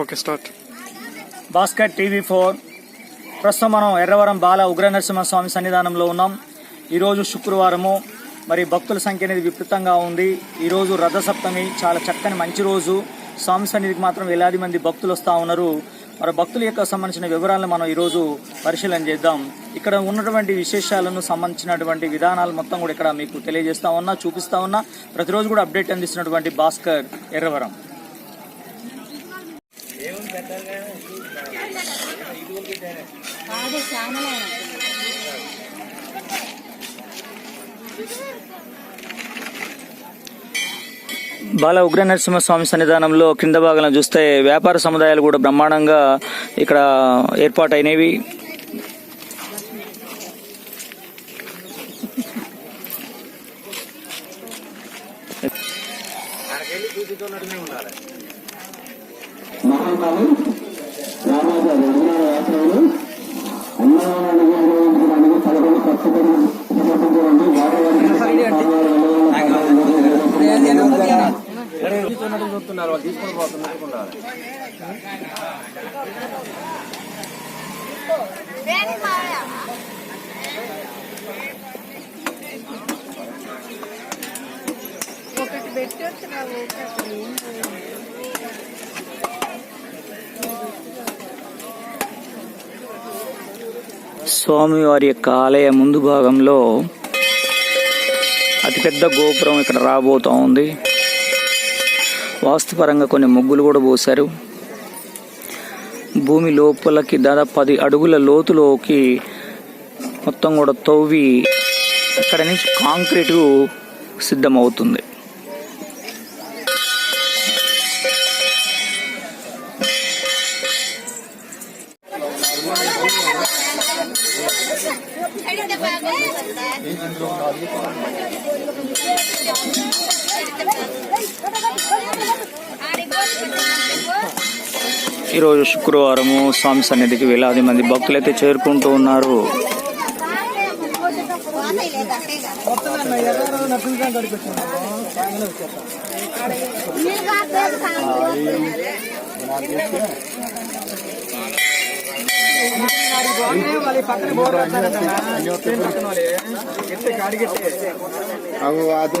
Okay start. Bhaskar TV four. ప్రస్తుతం మనం ఎర్రవరం బాల ఉగ్ర నరసింహస్వామి సన్నిధానంలో ఉన్నాం. ఈరోజు శుక్రవారము. మరి భక్తుల సంఖ్య అనేది విపరీతంగా ఉంది. ఈరోజు రథసప్తమి. చాలా చక్కని మంచి రోజు. స్వామి సన్నిధికి మాత్రం వేలాది మంది భక్తులు వస్తూ ఉన్నారు. మరి భక్తుల యొక్క సంబంధించిన వివరాలను మనం ఈరోజు పరిశీలన చేద్దాం. ఇక్కడ ఉన్నటువంటి విశేషాలను సంబంధించినటువంటి విధానాలు మొత్తం కూడా ఇక్కడ మీకు తెలియజేస్తా ఉన్నా చూపిస్తా ఉన్నా. ప్రతిరోజు కూడా అప్డేట్ అందిస్తున్నటువంటి భాస్కర్ ఎర్రవరం. కాదు ఛానల్ బాల ఉగ్ర నరసింహస్వామి సన్నిధానంలో కింద భాగంలో చూస్తే వ్యాపార సముదాయాలు కూడా బ్రహ్మాండంగా ఇక్కడ ఏర్పాటైనవి. మహాకాళి రామాజ రఘునాథ యాత్రలు అన్నదానానికి పదకొండు ఖర్చులను సమర్పించడానికి వారి ఒకటి పెట్టి వచ్చిన స్వామివారి యొక్క ఆలయ ముందు భాగంలో అతిపెద్ద గోపురం ఇక్కడ రాబోతూ ఉంది. వాస్తుపరంగా కొన్ని ముగ్గులు కూడా పోశారు. భూమి లోపలికి దాదాపు పది అడుగుల లోతులోకి మొత్తం కూడా తవ్వి అక్కడ నుంచి కాంక్రీటు సిద్ధమవుతుంది. ఈరోజు శుక్రవారము స్వామి సన్నిధికి వేలాది మంది భక్తులైతే చేరుకుంటూ ఉన్నారు. అవు అదే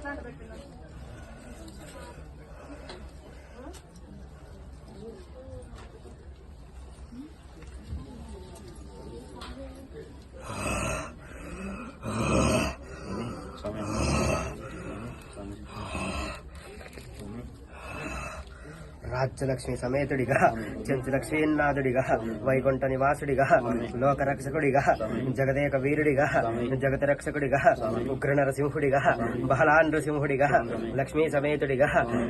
三十块钱呢 రాజ్యలక్ష్మి సమేతుడిగా చెంచులక్ష్మీనాథుడిగా వైకుంఠ నివాసుడిగా లోకరక్షకుడిగా జగదేక వీరుడిగా జగత రక్షకుడిగా ఉగ్ర నరసింహుడిగా బహలా నృసింహుడిగా లక్ష్మీ సమేతుడిగా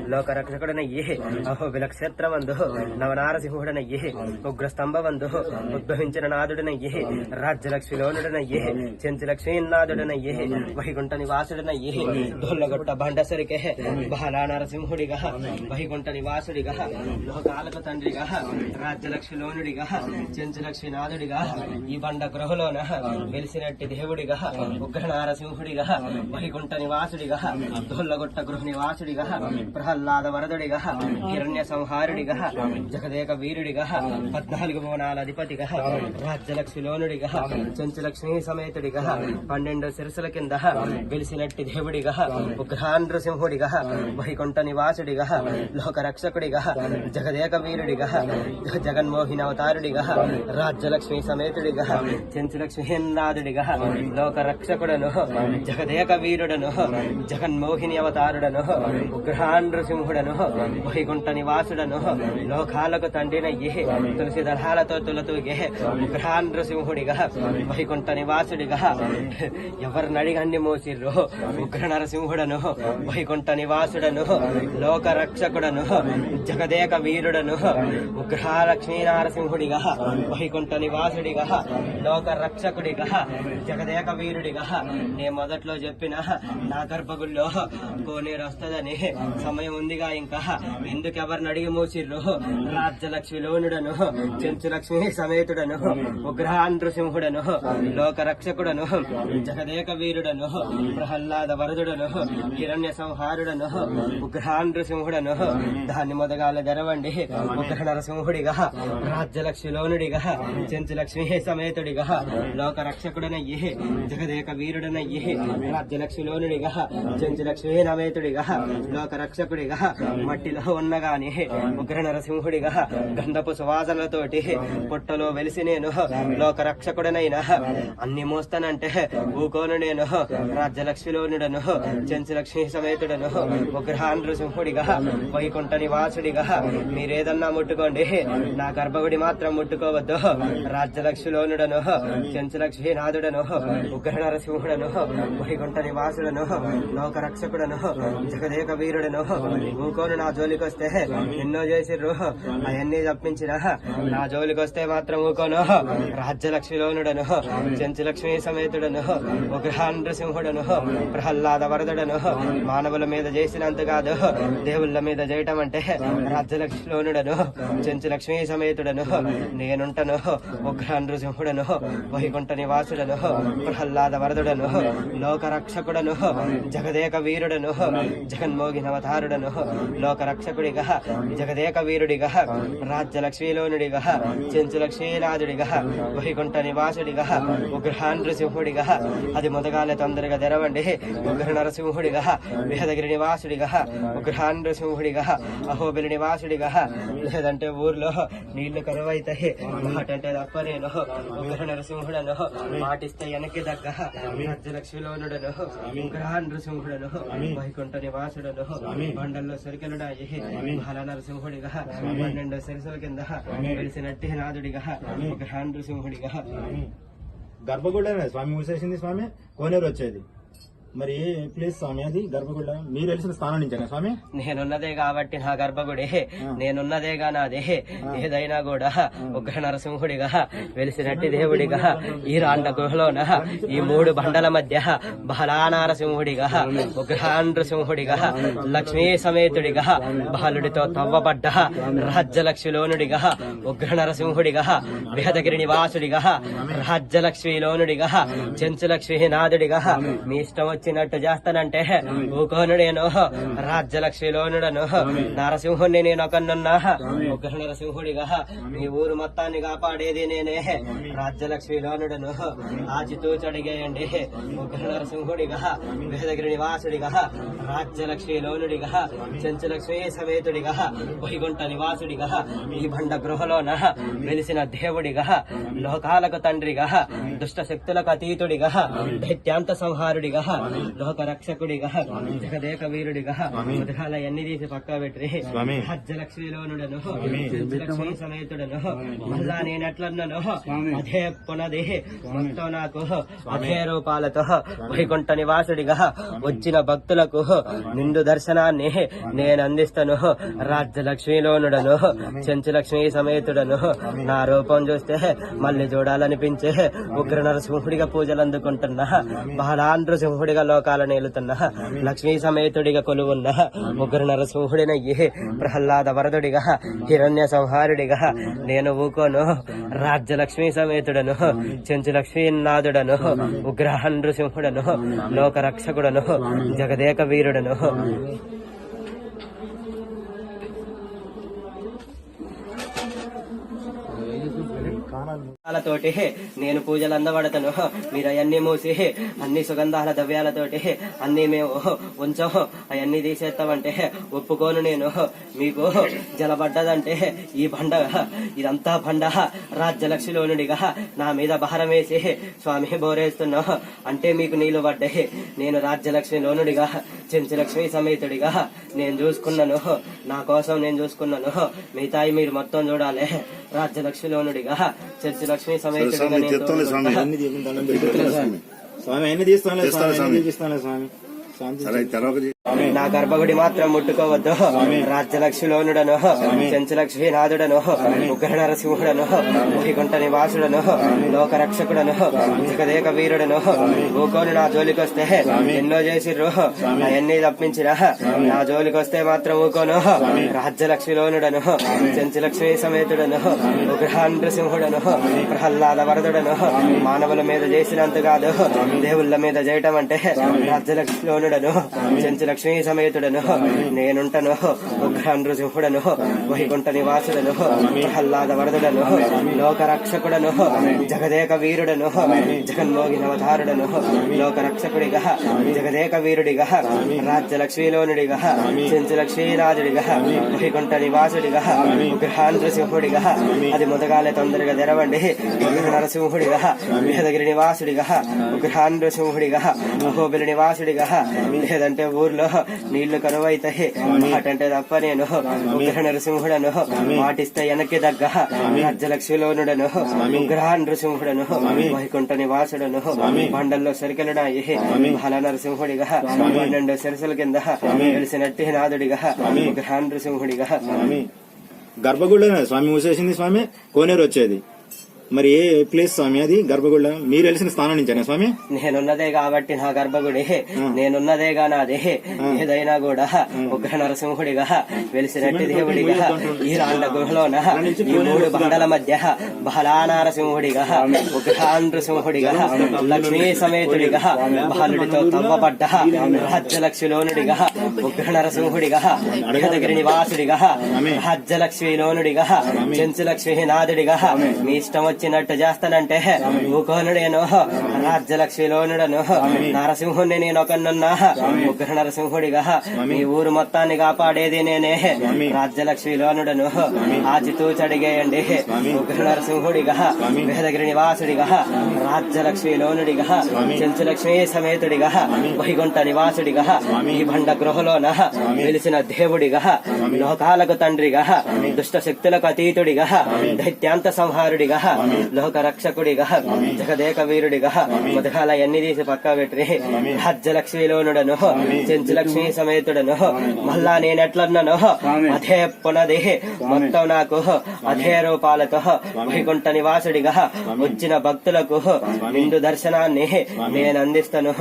లోకరక్షకుడనయ్యి అహో విలక్షేత్రమందు నవనారసింహుడనయ్యే ఉగ్ర స్తంభవందు ఉద్భవించిన నాథుడనయ్యే రాజ్యలక్ష్మిలోనుడనయ్యే చెంచులక్ష్మీనాథుడనయ్యి వైకుంఠ నివాసుడనయ్యే దొల్లగొట్ట బండసరికే బహలా నరసింహుడిగా వైకుంఠ నివాసుడిగా లోకాలకు తండ్రిగా రాజ్యలక్ష్మిలోనుడిగా చెంచులక్ష్మీనాథుడిగా ఈ బండ గృహలోన వెలిసినట్టి దేవుడిగా ఉగ్ర నారసింహుడిగా వైకుంఠ నివాసుడిగా దొల్లగొట్ట గృహ నివాసుడిగా ప్రహ్లాద వరదుడిగా హిరణ్య సంహారుడిగా జగదేక వీరుడిగా పద్నాలుగు మోనాల అధిపతిగా రాజ్యలక్ష్మిలోనుడిగా చెంచులక్ష్మీ సమేతుడిగా పన్నెండు శిరసుల కింద వెలిసినట్టి దేవుడిగా ఉగ్రాంధ్రసింహుడిగా వైకుంఠ నివాసుడిగా లోక రక్షకుడిగా జగదేక వీరుడిగా జగన్మోహిని అవతారుడిగా రాజ్యలక్ష్మి సమేతుడిగా చెంచులక్ష్మి నాథుడిగా లోక రక్షకుడను జగదేక వీరుడను జగన్మోహిని అవతారుడను ఉగ్రహాండ్రసింహుడను వైకుంఠ నివాసుడను లోకాలకు తండ్రినయ్యి తులసి దళాలతో తులతూగే ఉగ్రహాండ్రసింహుడిగా వైకుంఠ నివాసుడిగా ఎవరిని అడిగండి మోసిర్రు? ఉగ్ర నరసింహుడను వైకుంఠ నివాసుడను లోక రక్షకుడను హృదయక వీరుడను ఉగ్రహాలక్ష్మీ నారసింహుడిగా వైకుంఠ నివాసుడిగా లోక రక్షకుడిగా జగదేక వీరుడిగా నేను మొదట్లో చెప్పిన నా గర్భగుల్లో కోనేరు వస్తుందని సమయం ఉందిగా ఇంకా. ఎందుకు ఎవరిని అడిగి మూసిర్రు? రాజ్యలక్ష్మి లోనుడను చెంచులక్ష్మి సమేతుడను ఉగ్రహాంధ్రసింహుడను లోక రక్షకుడను జగదేక వీరుడను ప్రహ్లాద వరదుడను హిరణ్య సంహారుడను ఉగ్రహాంధ్రసింహుడను దాన్ని మొదగాల జరవండి ఉగ్ర నరసింహుడిగా రాజ్యలక్ష్మి చెంచు లక్ష్మి సమేతుడిగా లోక రక్షకుడనయ్యి జగదేక వీరుడనయ్యి రాజ్యలక్ష్మి చెంచు లక్ష్మి నమేతుడిగా లోక రక్షకుడిగా మట్టిలో ఉన్నగాని ఉగ్ర నరసింహుడిగా గంధపు సువాసనలతోటి పుట్టలో వెలిసి నేను లోక రక్షకుడనైనా అన్ని మోస్తానంటే ఊకోను నేను రాజ్యలక్ష్మిలోనుడను చెంచు లక్ష్మి సమేతుడను ఉగ్రహాంధ్రసింహుడిగా వైకుంఠ నివాసుడిగా మీరేదన్నా ముట్టుకోండి. నా గర్భగుడి మాత్రం ముట్టుకోవద్దు. రాజ్యలక్ష్మిలోనుడను చెంచులక్ష్మి నాథుడను ఉగ్ర నరసింహుడను వైకుంఠ నివాసుడను లోకరక్షకుడను జగదేక వీరుడను ఊకోను నా జోలికొస్తే ఎన్నో చేసిర్రు. అవన్నీ తప్పించిన నా జోలికొస్తే మాత్రం ఊకోను. రాజ్యలక్ష్మిలోనుడను చెంచులక్ష్మి సమేతుడను ఉగ్రహాంధ్రసింహుడను ప్రహ్లాద వరదుడను మానవుల మీద చేసినంత కాదు. దేవుళ్ళ మీద చేయటం అంటే రాజ్యలక్ష్మిలోనుడను చెంచులక్ష్మి సమేతుడను నేనుంటను ఉగ్రహాంధ్రసింహుడను వైకుంఠ నివాసుడను ప్రహ్లాద వరదుడను లోకరక్షకుడను జగదేక వీరుడను జగన్మోగినవతారుడను అవతారుడను లోకరక్షకుడిగా జగదేక వీరుడిగా రాజ్యలక్ష్మీలోనుడిగా చెంచులక్ష్మీనాథుడిగా వైకుంఠ నివాసుడిగా ఉగ్రహాంధ్రసింహుడిగా అది మొదగాల తొందరగా తెరవండి ఉగ్ర నరసింహుడిగా వేదగిరి నివాసుడిగా ఉగ్రహాంధ్రసింహుడిగా అహోబిలి నివాసుడిగా లేదంటే ఊర్లో నీళ్ళు కరువు అవుతాయి మాటంటే తప్ప నేను ఉగ్ర నరసింహుడను మాటిస్తే వెనక్కి దగ్గ రాజ్యలక్ష్మిలోనుడను నృసింహుడను వైకుంఠ నివాసుడను బండల్లో సరికెలుడాయి బాల నరసింహుడిగా పన్నెండు సరిసల కింద వెలిసినట్టి నాదుడిగా నృసింహుడిగా. గర్భగుడనే స్వామి మూసేసింది స్వామి. కోనేరు వచ్చేది. మరి ఏ ప్లేస్ స్వామి? అది గర్భగుడ. మీరు వెలిసిన స్థానం నుంచేనా స్వామి? నేనున్నదే కాబట్టి నా గర్భగుడి. నేనున్నదేగా నాదే. ఏదైనా కూడా ఉగ్ర నరసింహుడిగా వెలిసినట్టి దేవుడిగా ఈ రాండ గుహలోన ఈ మూడు బండల మధ్య బలానారసింహుడిగా ఉగ్రహాంధ్రసింహుడిగా లక్ష్మీ సమేతుడిగా బాలుడితో తవ్వబడ్డ రాజ్యలక్ష్మిలోనుడిగా ఉగ్ర నరసింహుడిగా వేదగిరి నివాసుడిగా రాజ్యలక్ష్మిలోనుడిగా చెంచులక్ష్మి నాథుడిగా మీ ఇష్టం వచ్చినట్టు చేస్తానంటే ఊకోను నేను రాజ్యలక్ష్మిలోనుడను నరసింహుణ్ణి నేను ఒకనున్నా ఉగ్ర నరసింహుడిగా మీ ఊరు మొత్తాన్ని కాపాడేది నేనే. రాజ్యలక్ష్మిలోనుడను ఆచితూచి అడిగేయండి. ఉగ్ర నరసింహుడిగా వేదగిరి నివాసుడిగా రాజ్యలక్ష్మిలోనుడిగా చెంచులక్ష్మి సమేతుడిగా వైకుంఠ నివాసుడిగా ఈ బండ గృహలోన వెలిసిన దేవుడిగా లోకాలకు తండ్రిగా దుష్ట శక్తులకు అతీతుడిగా దైత్యాంత సంహారుడిగా లోక రక్షకుడిగా జగదేక వీరుడిగా ఉదయాల ఎన్ని తీసి పక్క పెట్టి స్వామి. రాజ్యలక్ష్మిలోనుడను లక్ష్మీ సమేతుడను మళ్ళా నేనెట్లన్నాను అదే పునది మొత్తం నాకు అదే రూపాలతో వైకుంఠ నివాసుడిగా వచ్చిన భక్తులకు నిండు దర్శనాన్ని నేను అందిస్తాను రాజ్యలక్ష్మిలోనుడను చెంచులక్ష్మి సమేతుడను. నా రూపం చూస్తే మళ్ళీ చూడాలనిపించే ఉగ్ర నరసింహుడిగా పూజలు అందుకుంటున్నా బాలాంధ్ర సింహుడిగా లోకాలను నేలుతున్న లక్ష్మీ సమేతుడిగా కొలువున్న ముగ్గురు నరసింహుడిన ఏ ప్రహ్లాద వరదుడిగా హిరణ్య సంహారుడిగా నేను ఊకోను. రాజ్యలక్ష్మీ సమేతుడను చెంచు లక్ష్మీనాథుడను ఉగ్రహ నృసింహుడను లోకరక్షకుడను జగదేక వీరుడను. తోటి నేను పూజలు అందబడతను. మీరు అవన్నీ మూసి అన్ని సుగంధాల ద్రవ్యాలతోటి అన్ని మేము ఉంచాం. అవన్నీ తీసేస్తామంటే ఒప్పుకోను నేను. మీకు జలబడ్డదంటే ఈ బండ ఇదంతా బండ రాజ్యలక్ష్మిలోనుడిగా నా మీద భారం వేసి స్వామి బోరేస్తున్నా. అంటే మీకు నీళ్ళు పడ్డాయి నేను రాజ్యలక్ష్మి లోనుడిగా చెంచులక్ష్మి సమేతుడిగా నేను చూసుకున్నాను. నా కోసం నేను చూసుకున్నాను. మిగతాయి మీరు మొత్తం చూడాలి. రాజ్యలక్ష్మి లోనుడిగా చెంచులక్ష్మి సమేతుడిగా నేను చెప్తాను స్వామి. అన్ని స్వామి స్వామి అన్ని తీస్తాను స్వామి స్వామి. స్వామి శాంతి నా గర్భగుడి మాత్రం ముట్టుకోవద్దు. రాజ్యలక్ష్మి లోనుడను చెంచులక్ష్మి నాథుడను ఉగ్ర నరసింహుడను ముహికుంట నివాసుడను లోక రక్షకుడను జగదేక వీరుడను భూకోని నా జోలికొస్తే ఎన్నో చేసిర్రు. అవన్నీ తప్పించిన నా జోలికొస్తే మాత్రం ఊకోను. రాజ్యలక్ష్మి లోనుడను చెంచులక్ష్మి సమేతుడను ఉగ్ర నృసింహుడను ప్రహ్లాద వరదుడను మానవుల మీద చేసినంత కాదు. దేవుళ్ళ మీద చేయటం అంటే రాజ్యలక్ష్మి లోనుడను లక్ష్మీ సమేతుడను నేనుంటను ఉగ్ర వైకుంఠ నివాసుడను ప్రహ్లాద వరదుడను లోకరక్షకుడను జగదేక వీరుడను జగన్మోగి అవతారుడను లోకరక్షకుడిగా జగదేక వీరుడిగా రాజ్యలక్ష్మీలోనుడిగా చెంచులక్ష్మీరాజుడిగా వైకుంఠ నివాసుడిగా ఉగ్ర అది ముదగాలే తొందరగా తెరవండి. నరసింహుడిగా వేదగిరి నివాసుడిగా ఉగ్ర మహోబిలి నివాసుడిగా లేదంటే ఊర్లో నీళ్ళు కరువైతాయి. మాటంటే తప్ప నేను ఉగ్ర నరసింహుడను మాటిస్తే వెనక్కి దగ్గ రాజ్యలక్ష్మిలోనుడను ఉగ్ర నృసింహుడను వైకుంఠ నివాసుడను బండల్లో సరికెలుడాయి బాల నరసింహుడిగా పన్నెండు సిరసల కింద తెలిసినట్టి నాదుడిగా ఉగ్ర నృసింహుడిగా గర్భగుడిలోనే స్వామి మూసేసింది స్వామి. కోనేరు వచ్చేది. మరి ఏ ప్లేస్ స్వామి అది? గర్భగుడిలో మీరు వెలిసిన స్థానం నుంచేనా స్వామి? నేనున్నదే కాబట్టి నా గర్భగుడి. నేనున్నదేగా నాదే. ఏదైనా కూడా ఉగ్ర నరసింహుడిగా వెలిసినట్టి దేవుడిగా ఈ రాళ్ళ గుహలోన ఈ మూడు బండల మధ్య బహలా నరసింహుడిగా ఉగ్ర నృసింహుడిగా లక్ష్మీ సమేతుడిగా బాలుడితో తవ్వబడ్డ రాజ్యలక్ష్మిలోనుడిగా ఉగ్ర నరసింహుడిగా వేదగిరి నివాసుడిగా రాజ్యలక్ష్మిలోనుడిగా చెంచులక్ష్మి నాథుడిగా మీ ఇష్టం వచ్చినట్టు చేస్తానంటే ఊకోనుడేను రాజ్యలక్ష్మిలోనుడను నరసింహుణ్ణి నేను ఒకనున్నా ఉగ్ర నరసింహుడిగా. మీ ఊరు మొత్తాన్ని కాపాడేది నేనే రాజ్యలక్ష్మిలోనుడను. ఆచితూచడిగేయండి ఉగ్ర నరసింహుడిగా వేదగిరి నివాసుడిగా రాజ్యలక్ష్మిలోనుడిగా చెంచులక్ష్మి సమేతుడిగా వైకుంఠ నివాసుడిగా ఈ బండ గృహలోన వెలిసిన దేవుడిగా లోకాలకు తండ్రిగా దుష్ట శక్తులకు అతీతుడిగా దైత్యాంత సంహారుడిగా లోక రక్షకుడిగా జగదేక వీరుడిగా మొదగాల ఎన్ని తీసి పక్క పెట్టి రాజ్యలక్ష్మిలోనుడను చెంచులక్ష్మి సమేతుడను మళ్ళా నేనెట్లన్నాను అదే పునది మొత్తం నాకు అదే రూపాలతో వైకుంఠ నివాసుడిగా వచ్చిన భక్తులకు నిండు దర్శనాన్ని నేను అందిస్తాను.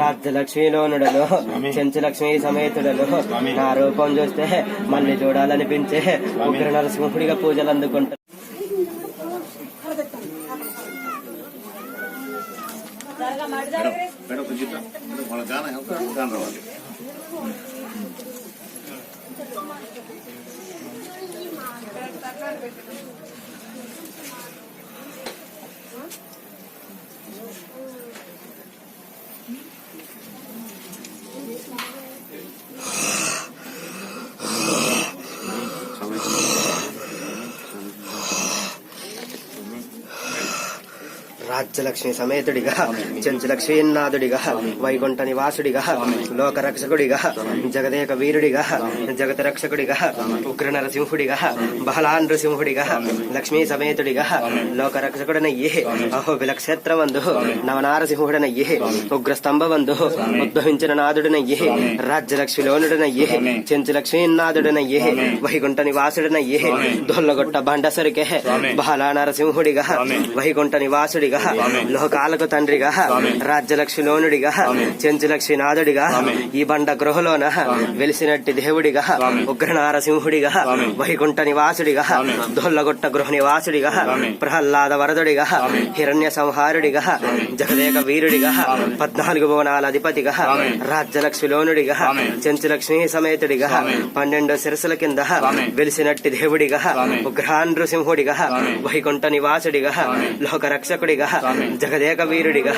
రాజ్యలక్ష్మిలోనుడను చెంచులక్ష్మి సమేతుడను. నా రూపం చూస్తే మళ్ళీ చూడాలనిపించే ఉగ్ర నరసింహుడిగా పూజలు అందుకుంటాను మేడం కొంచెం రాజ్యలక్ష్మి సమేతుడిగా చెంచులక్ష్మీనాథుడిగా వైకుంఠ నివాసుడిగా లోక రక్షకుడిగా జగదేక వీరుడిగా జగత రక్షకుడిగా ఉగ్ర నరసింహుడిగా బహలా నృసింహుడిగా లక్ష్మీ సమేతుడిగా లోక రక్షకుడనయ్యి అహోబిల క్షేత్రమందు నవనారసింహుడనయ్యి ఉగ్ర స్తంభవందు ఉద్భవించిన నాథుడనయ్యి రాజ్యలక్ష్మిలోనుడనయ్యి చెంచులక్ష్మీనాథుడనయ్యి వైకుంఠ నివాసుడనయ్యి దొల్లగొట్ట బండసరికే బహలా నరసింహుడిగా వైకుంఠ నివాసుడిగా లోకాలకు తండ్రిగా రాజ్యలక్ష్మిలోనుడిగా చెంచులక్ష్మి నాథుడిగా ఈ బండ గృహలోన వెలిసినట్టి దేవుడిగా ఉగ్రనారసింహుడిగా వైకుంఠ నివాసుడిగా దొల్లగొట్ట గృహ నివాసుడిగా ప్రహ్లాద వరదుడిగా హిరణ్య సంహారుడిగా జగదేక వీరుడిగా పద్నాలుగు భువనాల అధిపతిగా రాజ్యలక్ష్మిలోనుడిగా చెంచులక్ష్మి సమేతుడిగా పన్నెండు శిరసుల కింద వెలిసినట్టి దేవుడిగా ఉగ్రహానృసింహుడిగా వైకుంఠ నివాసుడిగా లోక రక్షకుడిగా జగదేక వీరుడిగా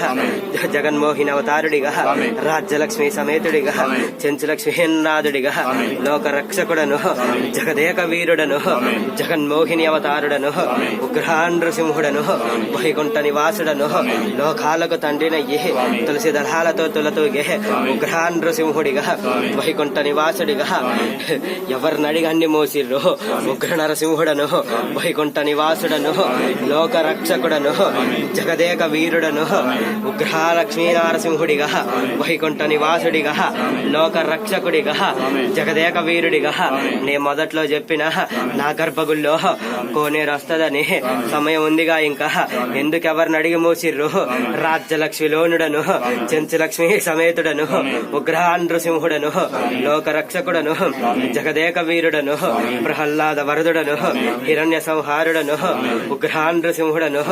జగన్మోహిని అవతారుడిగా రాజ్యలక్ష్మి సమేతుడిగా చెంచులక్ష్మీనాథుడిగా లోక రక్షకుడను జగదేక వీరుడను జగన్మోహిని అవతారుడను ఉగ్రహానృసింహుడను వైకుంఠ నివాసుడను లోకాలకు తండ్రినయ్యి తులసి దళాలతో తులతూగే ఉగ్రహానృసింహుడిగా వైకుంఠ నివాసుడిగా ఎవరిని అడిగన్ని మోసిర్రు ఉగ్ర నరసింహుడను వైకుంఠ నివాసుడను లోక రక్షకుడను జగదేక వీరుడను ఉగ్రహాలక్ష్మీ నరసింహుడిగా వైకుంఠ నివాసుడిగా లోక రక్షకుడిగా జగదేక వీరుడిగా. నే మొదట్లో చెప్పిన నా గర్భగుల్లో కోనేరు వస్తదని సమయం ఉందిగా ఇంకా. ఎందుకెవరిని అడిగి మోసిర్రు? రాజ్యలక్ష్మిలోనుడను చెంచులక్ష్మి సమేతుడను ఉగ్రహానృసింహుడను లోక రక్షకుడను జగదేక వీరుడను ప్రహ్లాద వరదుడను హిరణ్య సంహారుడను ఉగ్రహానృసింహుడను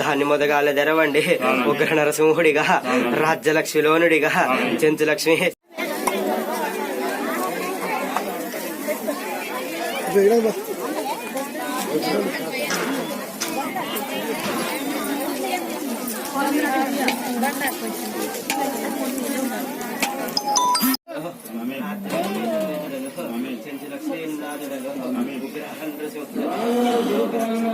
దాన్ని మొదగాల తెరవండి ఉగ్ర నరసింహుడిగా రాజ్యలక్ష్మిలోనుడిగా చెంచులక్ష్మి చెంచులక్ష్మి నాథుడను ఉగ్రహానృసింహుడను లోక రక్షకుడను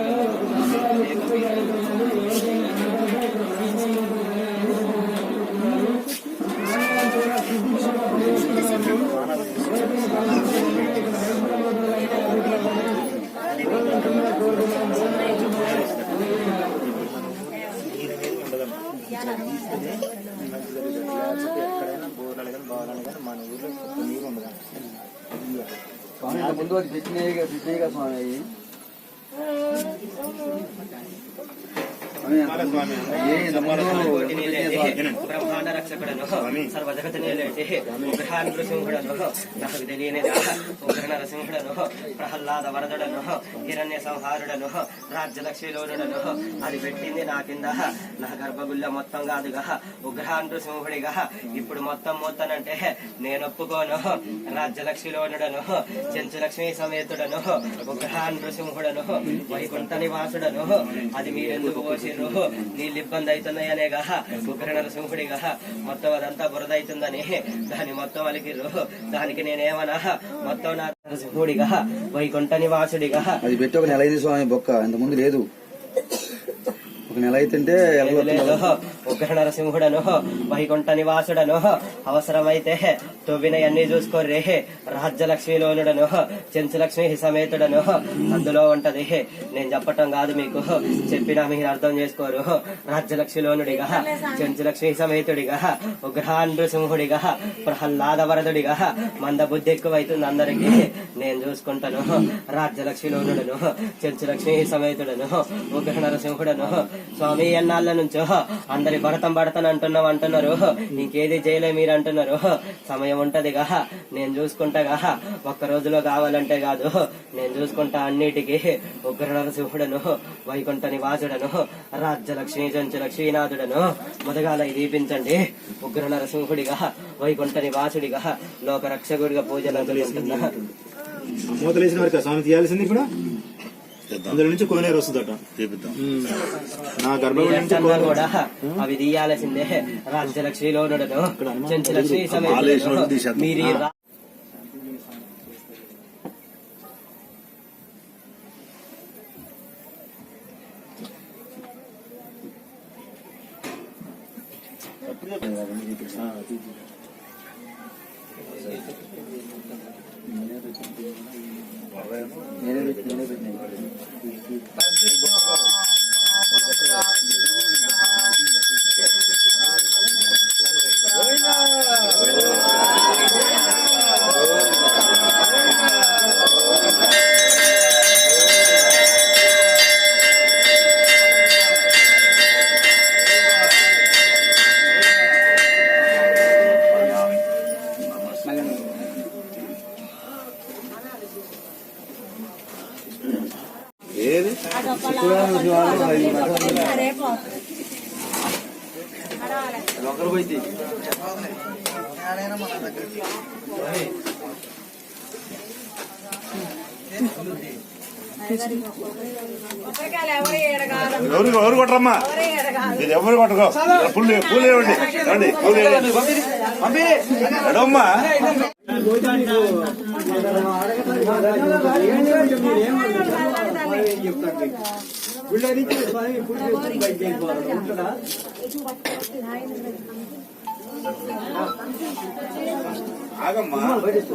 జగదేక వీరుడను ఎక్కడైనా బోర్లు కానీ బావాలని కానీ మన ఊర్లో నీరు ఉండదు స్వామి ఇంత ముందు అది పెట్టినాయి పెట్టినాయిగా స్వామి జగత్ నేలేటి ఉగ్రహాన్ నృసింహుడను నాకు తెలియనిదా ఉగ్ర నరసింహుడను ప్రహ్లాద వరదుడను హిరణ్య సంహారుడను రాజ్యలక్ష్మిలోనుడను అది పెట్టింది నా కింద నా గర్భగుళ్ళ మొత్తం కాదుగా. ఉగ్రహాన్ నృసింహుడిగా ఇప్పుడు మొత్తం మొత్తానంటే నేను ఒప్పుకోను రాజ్యలక్ష్మిలోనుడను చెంచులక్ష్మి సమేతుడను ఉగ్రహాన్ నృసింహుడను వైకుంఠ నివాసుడను అది మీరెందుకు పోసిర్రు నీళ్ళు ఇబ్బంది అవుతున్నాయనేగా ఉగ్ర నరసింహుడిగా మొత్తం అదంతా బురద అవుతుందని దాని మొత్తం అలిగిర్రు దానికి నేనేమనా మొత్తం నా నరసింహుడిగా వైకుంఠ నివాసుడిగా అది పెట్టి ఒక నెల స్వామి బొక్క. ఇంత ముందు లేదు. ఒక నెల అయితుంటే లేదు ఉగ్ర నరసింహుడను వైకుంఠ నివాసుడను అవసరమైతే తొవ్వినయన్నీ చూసుకోర్రే? రాజ్యలక్ష్మిలోనుడను చెంచులక్ష్మి సమేతుడను. అందులో ఉంటది నేను చెప్పటం కాదు మీకు. చెప్పినా మీరు అర్థం చేసుకోరు. రాజ్యలక్ష్మిలోనుడిగా చెంచులక్ష్మి సమేతుడిగా ఉగ్రహానృసింహుడిగా ప్రహ్లాద వరదుడిగా మంద బుద్ధి ఎక్కువైతుంది అందరికి. నేను చూసుకుంటాను. రాజ్యలక్ష్మిలోనుడను చెంచులక్ష్మి సమేతుడను ఉగ్ర నరసింహుడను స్వామి ఎన్నాళ్ళ నుంచో అందరి భరతం భరతం అంటున్నావు అంటున్నారు. ఇంకేది చేయలే మీరు అంటున్నారు. సమయం ఉంటదిగా. నేను చూసుకుంటాగా. ఒక్క రోజులో కావాలంటే కాదు. నేను చూసుకుంటా అన్నిటికీ. ఉగ్ర నరసింహుడను వైకుంఠ నివాసుడను రాజ్యలక్ష్మి జంచు లక్ష్మీనాథుడను మొదగాల దీపించండి. ఉగ్ర నరసింహుడిగా వైకుంఠ నివాసుడిగా లోకరక్షకుడిగా పూజలు అందుకుంటున్నా. మూతలేసిన వరకు స్వామి తీయాల్సింది ఇప్పుడు అందులో నుంచి కోనేరు వస్తుందట. నా గర్భగుడి నుంచి కూడా అవి తీయాల్సిందే. రాజ్యలక్ష్మిలోనుడను చెంచులక్ష్మి ఆలేశ్వరుడు సమేతుడను తీసేద్దాం. మీరు ఈ రా- నేనే పెట్టి నేనే పెట్టినాయి రేపు ఎవరు ఎవరు కొట్టరమ్మా? ఇది ఎవరు కొట్టరు? పుల్లు పూలు ఇవ్వండి రండి పూలు ఇవ్వండి ఎడమ్మా ఆగమ్మా. బయటకు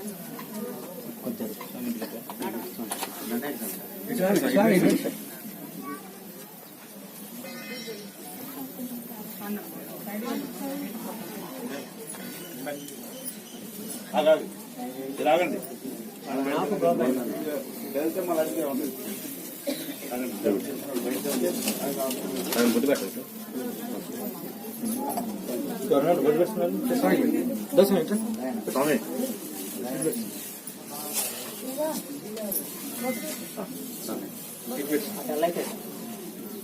స్వామి ఆగాలి. ఇది ఆగండి వెళ్తే మళ్ళీ అడిగే ఉంటుంది ముద్దు పెట్టండి స్వామి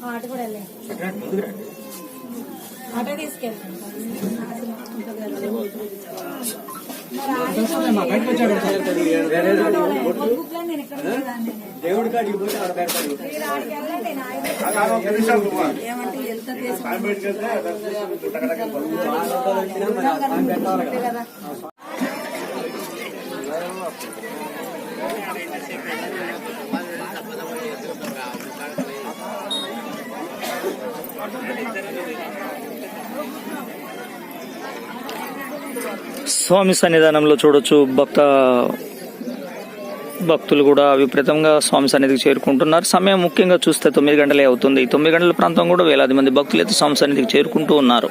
ఆట కూడా వెళ్ళే ఆట తీసుకెళ్తాను దేవుడి కాడికి పోతే ఆడ పెడతాడు స్వామి సన్నిధానంలో చూడొచ్చు. భక్త భక్తులు కూడా విపరీతంగా స్వామి సన్నిధికి చేరుకుంటున్నారు. సమయం ముఖ్యంగా చూస్తే తొమ్మిది గంటలే అవుతుంది. తొమ్మిది గంటల ప్రాంతం కూడా వేలాది మంది భక్తులు అయితే స్వామి సన్నిధికి చేరుకుంటూ ఉన్నారు.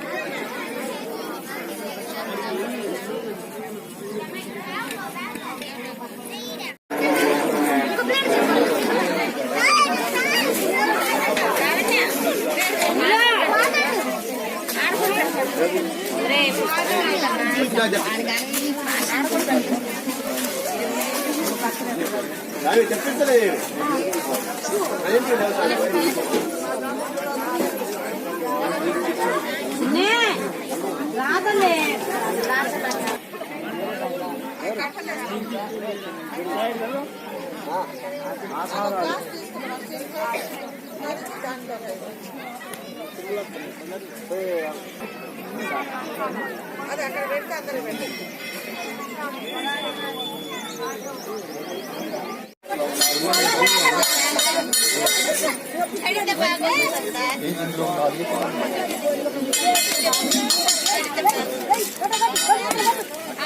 అది అక్కడ పెడితే అందరూ పెట్టి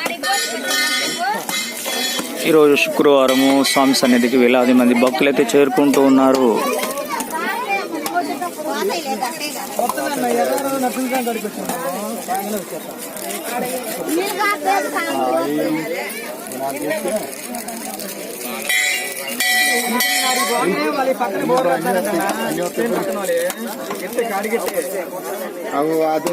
ఆడి ఈరోజు శుక్రవారము స్వామి సన్నిధికి వేలాది మంది భక్తులు అయితే చేరుకుంటూ ఉన్నారు. మేము అదే అది